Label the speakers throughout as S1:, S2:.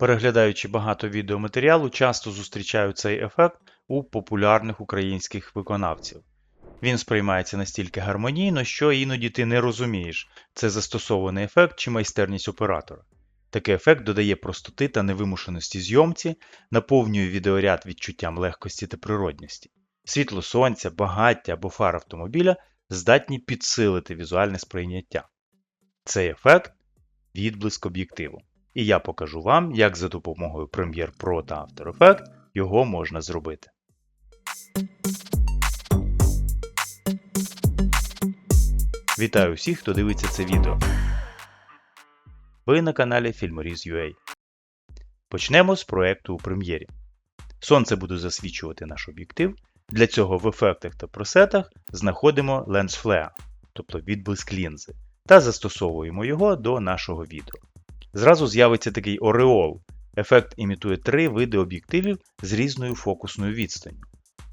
S1: Переглядаючи багато відеоматеріалу, часто зустрічаю цей ефект у популярних українських виконавців. Він сприймається настільки гармонійно, що іноді ти не розумієш, це застосований ефект чи майстерність оператора. Такий ефект додає простоти та невимушеності зйомці, наповнює відеоряд відчуттям легкості та природності. Світло сонця, багаття або фар автомобіля здатні підсилити візуальне сприйняття. Цей ефект відблиск об'єктиву. І я покажу вам, як за допомогою Premiere Pro та After Effects його можна зробити. Вітаю всіх, хто дивиться це відео. Ви на каналі Filmoriz.ua. Почнемо з проєкту у прем'єрі. Сонце буде засвічувати наш об'єктив. Для цього в ефектах та пресетах знаходимо Lens Flare, тобто відблиск лінзи, та застосовуємо його до нашого відео. Зразу з'явиться такий ореол. Ефект імітує три види об'єктивів з різною фокусною відстанню.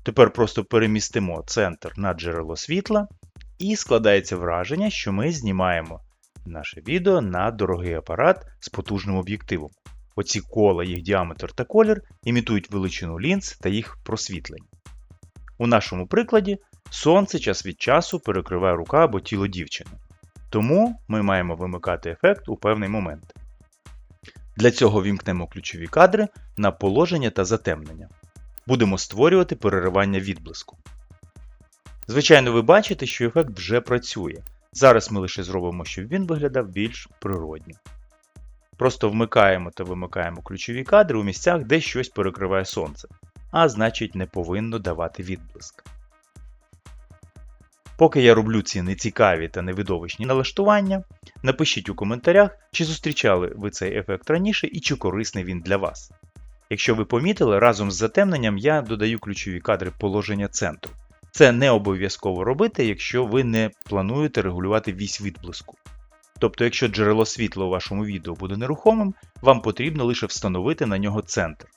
S1: Тепер просто перемістимо центр на джерело світла, і складається враження, що ми знімаємо наше відео на дорогий апарат з потужним об'єктивом. Оці кола, їх діаметр та колір імітують величину лінз та їх просвітлення. У нашому прикладі сонце час від часу перекриває рука або тіло дівчини. Тому ми маємо вимикати ефект у певний момент. Для цього вімкнемо ключові кадри на положення та затемнення. Будемо створювати переривання відблиску. Звичайно, ви бачите, що ефект вже працює. Зараз ми лише зробимо, щоб він виглядав більш природньо. Просто вмикаємо та вимикаємо ключові кадри у місцях, де щось перекриває сонце, а значить не повинно давати відблиск. Поки я роблю ці нецікаві та невидовищні налаштування, напишіть у коментарях, чи зустрічали ви цей ефект раніше і чи корисний він для вас. Якщо ви помітили, разом з затемненням я додаю ключові кадри положення центру. Це не обов'язково робити, якщо ви не плануєте регулювати вісь відблиску. Тобто, якщо джерело світла у вашому відео буде нерухомим, вам потрібно лише встановити на нього центр.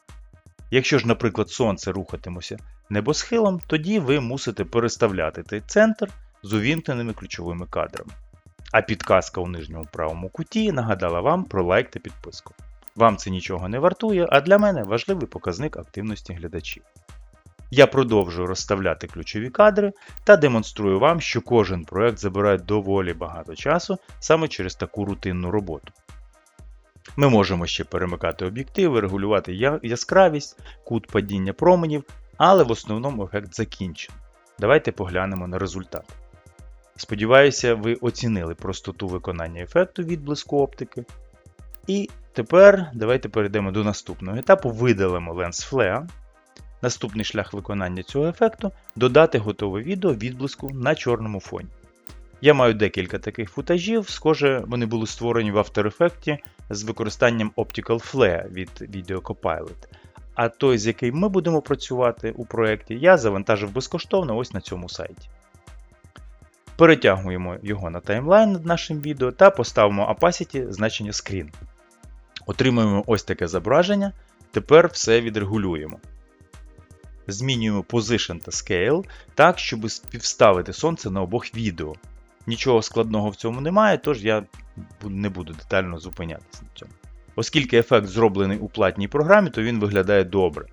S1: Якщо ж, наприклад, сонце рухатимося небосхилом, тоді ви мусите переставляти цей центр з увімкненими ключовими кадрами. А підказка у нижньому правому куті нагадала вам про лайк та підписку. Вам це нічого не вартує, а для мене важливий показник активності глядачів. Я продовжую розставляти ключові кадри та демонструю вам, що кожен проект забирає доволі багато часу саме через таку рутинну роботу. Ми можемо ще перемикати об'єктиви, регулювати яскравість, кут падіння променів, але в основному ефект закінчений. Давайте поглянемо на результат. Сподіваюся, ви оцінили простоту виконання ефекту відблиску оптики. І тепер давайте перейдемо до наступного етапу, видалимо Lens Flare. Наступний шлях виконання цього ефекту додати готове відео відблиску на чорному фоні. Я маю декілька таких футажів, схоже, вони були створені в After Effects з використанням Optical Flare від Video Copilot. А той, з яким ми будемо працювати у проєкті, я завантажив безкоштовно ось на цьому сайті. Перетягуємо його на таймлайн над нашим відео та поставимо opacity значення Screen. Отримуємо ось таке зображення. Тепер все відрегулюємо. Змінюємо Position та Scale так, щоб співставити сонце на обох відео. Нічого складного в цьому немає, тож я не буду детально зупинятися на цьому. Оскільки ефект зроблений у платній програмі, то він виглядає добре.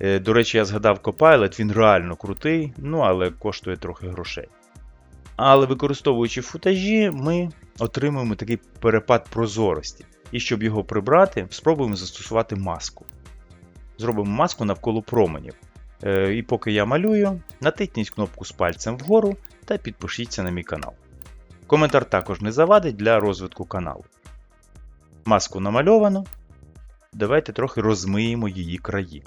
S1: Е, до речі, я згадав Copilot, він реально крутий, ну але коштує трохи грошей. Але використовуючи футажі, ми отримуємо такий перепад прозорості. І щоб його прибрати, спробуємо застосувати маску. Зробимо маску навколо променів. Е, і поки я малюю, натисніть кнопку з пальцем вгору та підпишіться на мій канал. Коментар також не завадить для розвитку каналу. Маску намальовано. Давайте трохи розмиємо її краї.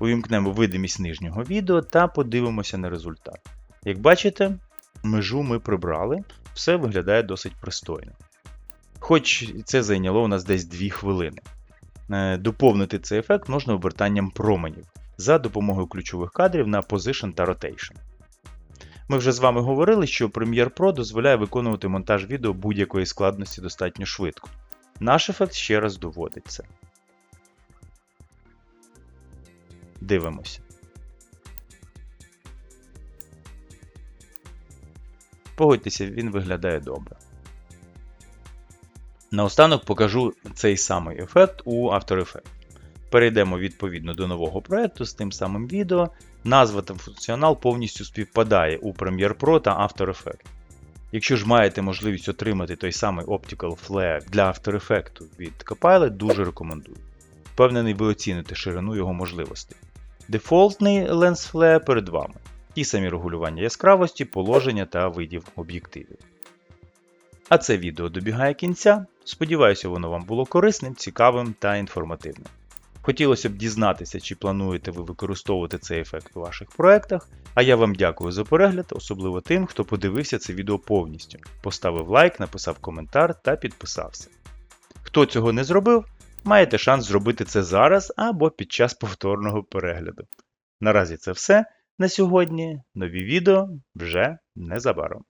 S1: Увімкнемо видимість нижнього відео та подивимося на результат. Як бачите, межу ми прибрали, все виглядає досить пристойно. Хоч це зайняло у нас десь 2 хвилини. Е, доповнити цей ефект можна обертанням променів за допомогою ключових кадрів на Position та Rotation. Ми вже з вами говорили, що Premiere Pro дозволяє виконувати монтаж відео будь-якої складності достатньо швидко. Наш ефект ще раз доводить це. Дивимося. Погодьтеся, він виглядає добре. Наостанок покажу цей самий ефект у After Effects. Перейдемо відповідно до нового проєкту з тим самим відео. Назва та функціонал повністю співпадає у Premiere Pro та After Effects. Якщо ж маєте можливість отримати той самий Optical Flare для After Effects від Copilot, дуже рекомендую. Впевнений, ви оціните ширину його можливостей. Дефолтний Lens Flare перед вами. Ті самі регулювання яскравості, положення та видів об'єктивів. А це відео добігає кінця. Сподіваюся, воно вам було корисним, цікавим та інформативним. Хотілося б дізнатися, чи плануєте ви використовувати цей ефект у ваших проєктах. А я вам дякую за перегляд, особливо тим, хто подивився це відео повністю, поставив лайк, написав коментар та підписався. Хто цього не зробив, маєте шанс зробити це зараз або під час повторного перегляду. Наразі це все. На сьогодні нові відео вже незабаром.